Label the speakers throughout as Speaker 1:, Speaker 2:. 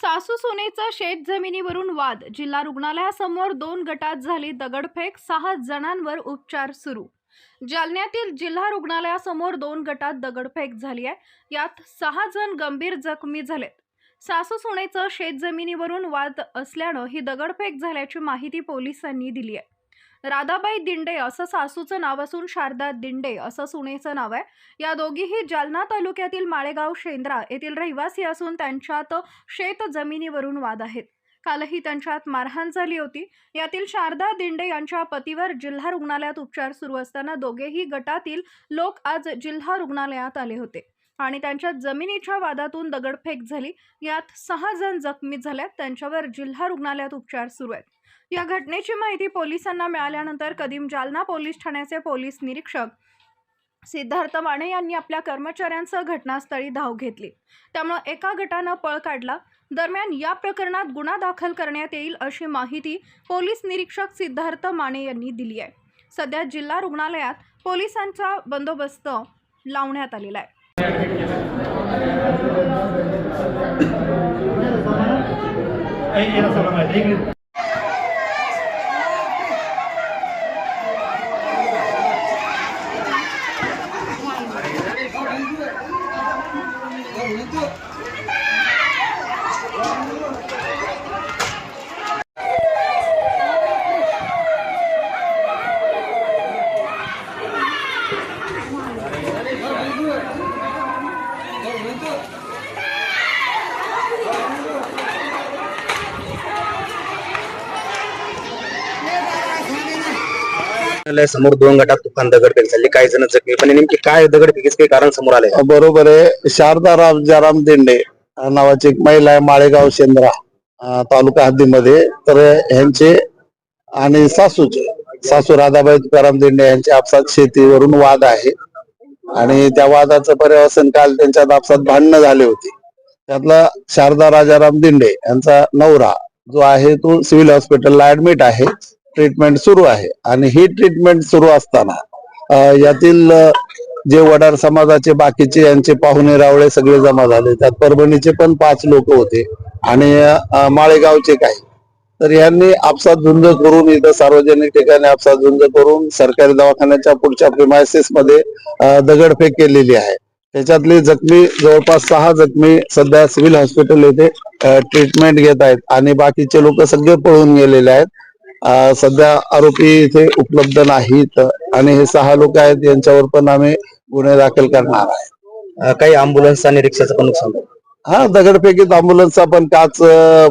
Speaker 1: सासू सुनेचा शेत जमिनीवरून वाद. जिल्हा रुग्णालयासमोर दोन गटात झाली दगडफेक. सहा जणांवर उपचार सुरू. जालन्यातील जिल्हा रुग्णालयासमोर दोन गटात दगडफेक झाली आहे. यात सहा जण गंभीर जखमी झालेत. सासू सुनेचं शेत जमिनीवरून वाद असल्यानं ही दगडफेक झाल्याची माहिती पोलिसांनी दिली आहे. राधाबाई दिंडे असं सासूचं नाव असून शारदा दिंडे असं सुनेचं नाव आहे. या दोघीही जालना तालुक्यातील माळेगाव शेंद्रा येथील रहिवासी असून त्यांच्यात शेत जमिनीवरून वाद आहेत. कालही त्यांच्यात मारहाण झाली होती. यातील शारदा दिंडे यांच्या पतीवर जिल्हा रुग्णालयात उपचार सुरू असताना दोघेही गटातील लोक आज जिल्हा रुग्णालयात आले होते. आणि त्यांच्या जमिनीच्या वादातून दगडफेक झाली. यात सहा जण जखमी झाल्यात. त्यांच्यावर जिल्हा रुग्णालयात उपचार सुरू आहेत. या घटनेची माहिती पोलिसांना मिळाल्यानंतर कदीम जालना पोलीस ठाण्याचे पोलीस निरीक्षक सिद्धार्थ माने यांनी आपल्या कर्मचाऱ्यांसह घटनास्थळी धाव घेतली. त्यामुळे एका गटानं पळ काढला. दरम्यान या प्रकरणात गुन्हा दाखल करण्यात येईल अशी माहिती पोलीस निरीक्षक सिद्धार्थ माने यांनी दिली आहे. सध्या जिल्हा रुग्णालयात पोलिसांचा बंदोबस्त लावण्यात आलेला आहे. Ahí quiero solo más.
Speaker 2: समोर दोन गटात तुफान दगडफेक झाली काही जण जखमी पण नेमकी काय दगडफेकीच काही कारण समोर आले
Speaker 3: बरोबर आहे. शारदा रामजाराम दिंडे नावाची एक महिला आहे माळेगाव शेंद्रा तालुका हद्दीमध्ये. तर ह्यांचे आणि सासूचे सासू राधाबाई तुकाराम दिंडे यांच्या आपसात शेतीवरून वाद आहे. आणि त्या वादाचं पर्यवसन काल त्यांच्या दापसात भांडणं झाले होते. त्यातला शारदा राजाराम दिंडे यांचा नवरा जो आहे तो सिव्हिल हॉस्पिटलला ऍडमिट आहे. ट्रीटमेंट सुरू आहे. आणि ही ट्रीटमेंट सुरू असताना यातील जे वडार समाजाचे बाकीचे यांचे पाहुणे रावळे सगळे जमा झाले. त्यात परभणीचे पण पाच लोक होते. आणि माळेगावचे काही. तर यांनी आपसात झुंज करून इथं सार्वजनिक ठिकाणी आपसात झुंज करून सरकारी दवाखान्याच्या पुढच्या प्रिमायसिसमध्ये दगडफेक केलेली आहे. त्याच्यातली जखमी जवळपास सहा जखमी सध्या सिव्हिल हॉस्पिटल येथे ट्रीटमेंट घेत आहेत आणि बाकीचे लोक सगळे पळून गेलेले आहेत. सध्या आरोपी इथे उपलब्ध नाहीत आणि हे सहा लोक आहेत यांच्यावर पण आम्ही गुन्हे दाखल करणार आहे.
Speaker 2: काही अँब्युलन्स आणि रिक्षाचं पण नुकसान
Speaker 3: हा दगडफेकीत अँब्युलन्सचा पण काच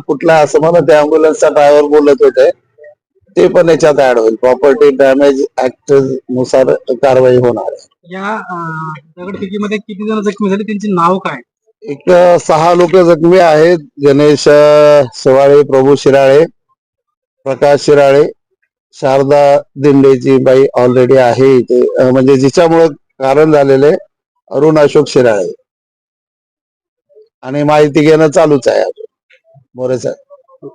Speaker 3: फुटला असं म्हणत त्या अँब्युलन्सचा ड्रायव्हर बोलत होते. ते पण याच्यात ऍड होईल. प्रॉपर्टी डॅमेज ऍक्टनुसार कारवाई होणार
Speaker 4: या दगडफेकीमध्ये किती जण जखमी झाले? त्यांचे नाव काय?
Speaker 3: एक सहा लोक जखमी आहेत. गणेश शिवाळे प्रभू शिराळे प्रकाश शिराळे शारदा दिंडेची बाई ऑलरेडी आहे इथे. म्हणजे जिच्यामुळे कारण झालेले अरुण अशोक शिराळे. आणि माहिती घेणं चालूच आहे अजून. मोरे साहेब.